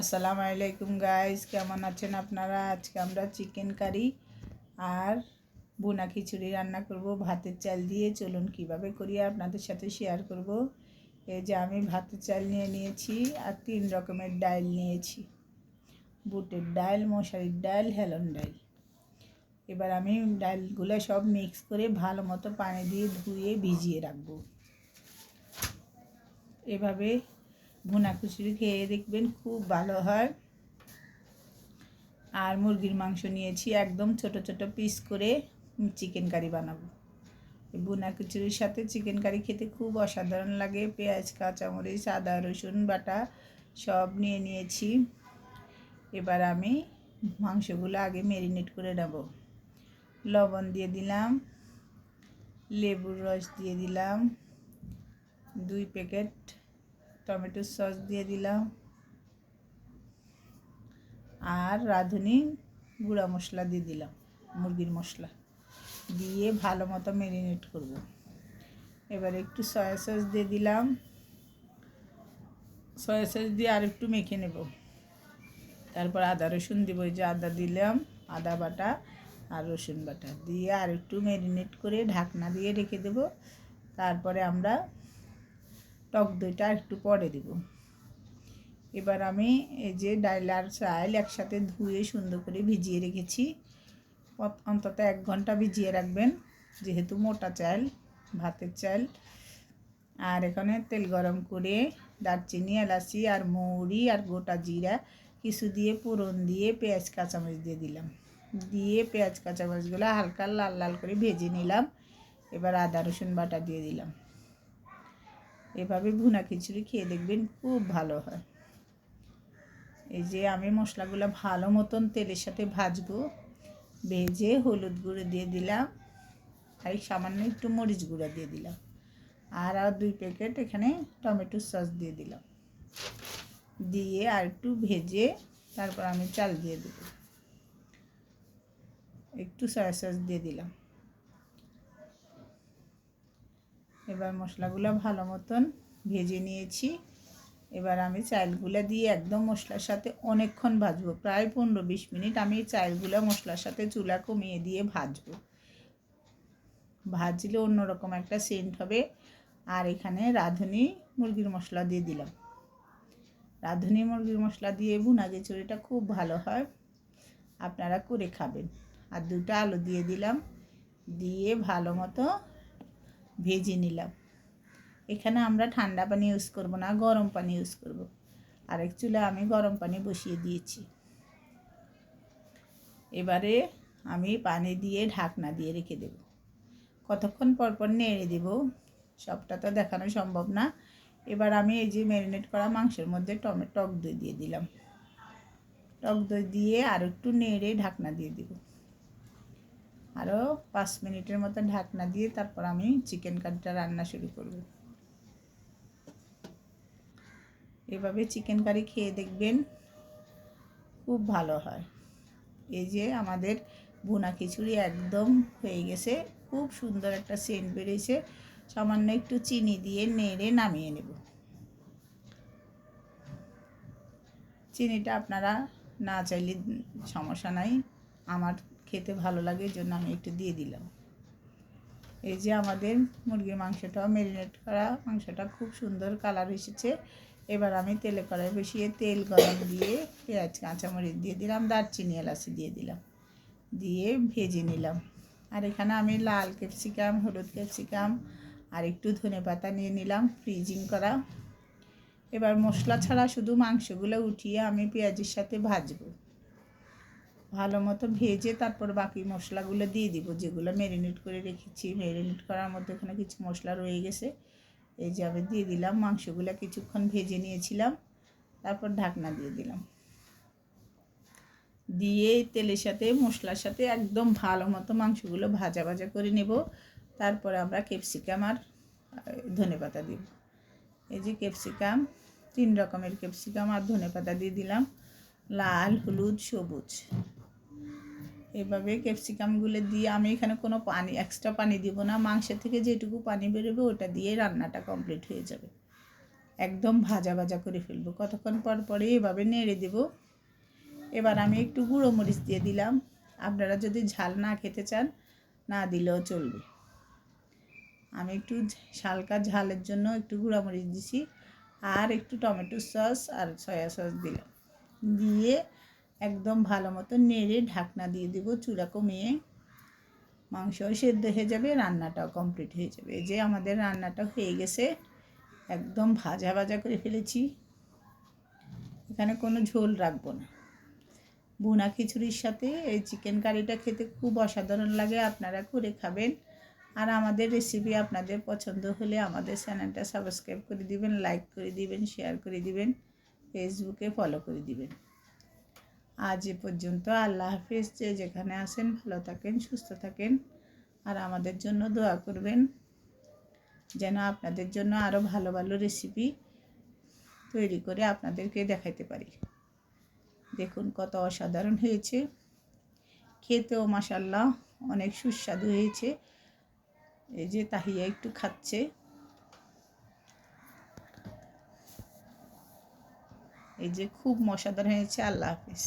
আসসালামু আলাইকুম গাইস কেমন আছেন আপনারা? আজকে আমরা চিকেন কারি আর বোনা খিচুড়ি রান্না করব। ভাতের চাল দিয়ে চলুন কীভাবে করি আপনাদের সাথে শেয়ার করব। এই যে আমি ভাতের চাল নিয়ে নিয়েছি আর তিন রকমের ডাল নিয়েছি। বুটের ডাল, মশারির ডাল, হেলন ডাল। এবার আমি ডালগুলো সব মিক্স করে ভালো মতো পানি দিয়ে ধুয়ে ভিজিয়ে রাখব। এভাবে ভুনা খিচুড়ি খেয়ে দেখবেন খুব ভালো হয়। আর মুরগির মাংস নিয়েছি, একদম ছোট ছোট পিস করে চিকেন কারি বানাবো। বুনা খিচুড়ির সাথে চিকেন কারি খেতে খুব অসাধারণ লাগে। পেঁয়াজ, কাঁচামরিচ, আদা, রসুন, বাটা সব নিয়ে নিয়েছি। এবার আমি মাংসগুলো আগে ম্যারিনেট করে নেব। লবণ দিয়ে দিলাম, লেবুর রস দিয়ে দিলাম, দুই প্যাকেট টমেটো সস দিয়ে দিলাম। আর রাঁধুনি গুঁড়া মশলা দিয়ে দিলাম, মুরগির মশলা। দিয়ে ভালো মতো ম্যারিনেট করব। এবার একটু সয়া সস দিয়ে দিলাম। সয়া সস দিয়ে আর একটু মেখে নেব। তারপর আদা রসুন দিব যে আদা দিলাম, আদা বাটা আর রসুন বাটা। দিয়ে আর একটু ম্যারিনেট করে ঢাকনা দিয়ে রেখে দেব। তারপরে আমরা টক দইটা একটু পরে দিব। এবার আমি এই যে ডাইল আর চাল একসাথে ধুয়ে সুন্দর করে ভিজিয়ে রেখেছি। অন্তত এক ঘণ্টা ভিজিয়ে রাখবেন, যেহেতু মোটা চাল ভাতের চাল আর এখানে তেল গরম করে দারচিনি, এলাচি আর মৌরি আর গোটা জিরা কিছু দিয়ে পুরন দিয়ে পেঁয়াজ, কাঁচামরিচ দিয়ে দিলাম। দিয়ে পেঁয়াজ, কাঁচামরিচগুলো হালকা লাল লাল করে ভেজে নিলাম। এবার আদা, রসুন বাটা দিয়ে দিলাম। এভাবে ভুনা খিচুড়ি খেয়ে দেখবেন খুব ভালো হয়। এই যে আমি মশলাগুলো ভালো মতন তেলের সাথে ভাজবো, ভেজে হলুদ গুঁড়ো দিয়ে দিলাম, আর সামান্য একটু মরিচ গুঁড়া দিয়ে দিলাম, আর আর দুই প্যাকেট এখানে টমেটো সস দিয়ে দিলাম। দিয়ে আর একটু ভেজে তারপর আমি চাল দিয়ে দেব। একটু সয়া সস দিয়ে দিলাম। এবার মশলাগুলো ভালো মতন ভেজে নিয়েছি। এবার আমি চাইলগুলো দিয়ে একদম মশলার সাথে অনেকক্ষণ ভাজবো, প্রায় পনেরো বিশ মিনিট আমি চাইলগুলো মশলার সাথে চুলা কমিয়ে দিয়ে ভাজবো। ভাজলে অন্যরকম একটা সেন্ট হবে। আর এখানে রাঁধুনি মুরগির মশলা দিয়ে দিলাম। রাঁধুনি মুরগির মশলা দিয়ে বুনা খিচুড়িটা খুব ভালো হয়, আপনারা করে খাবেন। আর দুটো আলু দিয়ে দিলাম। দিয়ে ভালো মতো ভেজে নিলাম। এখানে আমরা ঠান্ডা পানি ইউজ করব না, গরম পানি ইউজ করব। আরেক চুলে আমি গরম পানি বসিয়ে দিয়েছি। এবারে আমি পানি দিয়ে ঢাকনা দিয়ে রেখে দেব। কতক্ষণ পর পর নেড়ে দেব, সবটা তো দেখানো সম্ভব না। এবার আমি এই যে ম্যারিনেট করা মাংসের মধ্যে টমেটো টক দই দিয়ে দিলাম। টক দই দিয়ে আর একটু নেড়ে ঢাকনা দিয়ে দেবো। আরও পাঁচ মিনিটের মতো ঢাকনা দিয়ে তারপর আমি চিকেন কারিটা রান্না শুরু করব। এভাবে চিকেন কারি খেয়ে দেখবেন খুব ভালো হয়। এই যে আমাদের ভুনা খিচুড়ি একদম হয়ে গেছে, খুব সুন্দর একটা সেন্ট বেরিয়েছে। সামান্য একটু চিনি দিয়ে নেড়ে নামিয়ে নেব। চিনিটা আপনারা না চাইলে সমস্যা নাই। আমার খেতে ভালো লাগে, এই জন্য আমি একটু দিয়ে দিলাম। এই যে আমাদের মুরগির মাংসটাও ম্যারিনেট করা, মাংসটা খুব সুন্দর কালার এসেছে। এবার আমি তেলে কড়াই বসিয়ে তেল গরম দিয়ে পেঁয়াজ, কাঁচামরিচ দিয়ে দিলাম, দারচিনি, এলাচি দিয়ে দিলাম, দিয়ে ভেজে নিলাম। আর এখানে আমি লাল ক্যাপসিকাম, হলুদ ক্যাপসিকাম আর একটু ধনে পাতা নিয়ে নিলাম ফ্রিজিং করা। এবার মশলা ছাড়া শুধু মাংসগুলো উঠিয়ে আমি পেঁয়াজের সাথে ভাজবো। ভালো মতো ভেজে তারপর বাকি মশলাগুলো দিয়ে দিব, যেগুলো ম্যারিনেট করে রেখেছি। ম্যারিনেট করার মধ্যে ওখানে কিছু মশলা রয়ে গেছে। এই যে আমি দিয়ে দিলাম, মাংসগুলো কিছুক্ষণ ভেজে নিয়েছিলাম, তারপর ঢাকনা দিয়ে দিলাম। দিয়ে তেলের সাথে, মশলার সাথে একদম ভালো মতো মাংসগুলো ভাজা ভাজা করে নেব। তারপরে আমরা ক্যাপসিকাম আর ধনে পাতা দিব। এই যে ক্যাপসিকাম তিন রকমের ক্যাপসিকাম আর ধনে পাতা দিয়ে দিলাম। লাল, হলুদ, সবুজ। এভাবে ক্যাপসিকামগুলো দিয়ে আমি এখানে কোনো পানি এক্সট্রা পানি দিব না। মাংসের থেকে যেটুকু পানি বেরোবে ওটা দিয়ে রান্নাটা কমপ্লিট হয়ে যাবে। একদম ভাজা ভাজা করে ফেলব। কতক্ষণ পর পরে এভাবে নেড়ে দেব। এবার আমি একটু গুঁড়ো মরিচ দিয়ে দিলাম। আপনারা যদি ঝাল না খেতে চান, না দিলেও চলবে। আমি একটু হালকা ঝালের জন্য একটু গুঁড়া মরিচ দিছি। আর একটু টমেটো সস আর সয়া সস দিলাম। দিয়ে একদম ভালো মতো নেড়ে ঢাকনা দিয়ে দেবো চূড়া কমিয়ে। মাংসও সেদ্ধ হয়ে যাবে, রান্নাটাও কমপ্লিট হয়ে যাবে। যে আমাদের রান্নাটা হয়ে গেছে, একদম ভাজা ভাজা করে ফেলেছি। এখানে কোনো ঝোল রাখব না। বোনা খিচুড়ির সাথে এই চিকেন কারিটা খেতে খুব অসাধারণ লাগে, আপনারা করে খাবেন। আর আমাদের রেসিপি আপনাদের পছন্দ হলে আমাদের চ্যানেলটা সাবস্ক্রাইব করে দিবেন লাইক করে দিবেন শেয়ার করে দিবেন ফেসবুকে ফলো করে দিবেন। আজ এ পর্যন্ত আল্লাহ হাফিজ, যে যেখানে আসেন ভালো থাকেন, সুস্থ থাকেন। আর আমাদের জন্য দোয়া করবেন যেন আপনাদের জন্য আরও ভালো ভালো রেসিপি তৈরি করে আপনাদেরকে দেখাইতে পারি। দেখুন কত অসাধারণ হয়েছে। খেতেও মাসাল্লাহ অনেক সুস্বাদু হয়েছে। এই যে তাহিয়া একটু খাচ্ছে। এই যে খুব মশাদার হয়েছে আল্লাহ হাফিজ।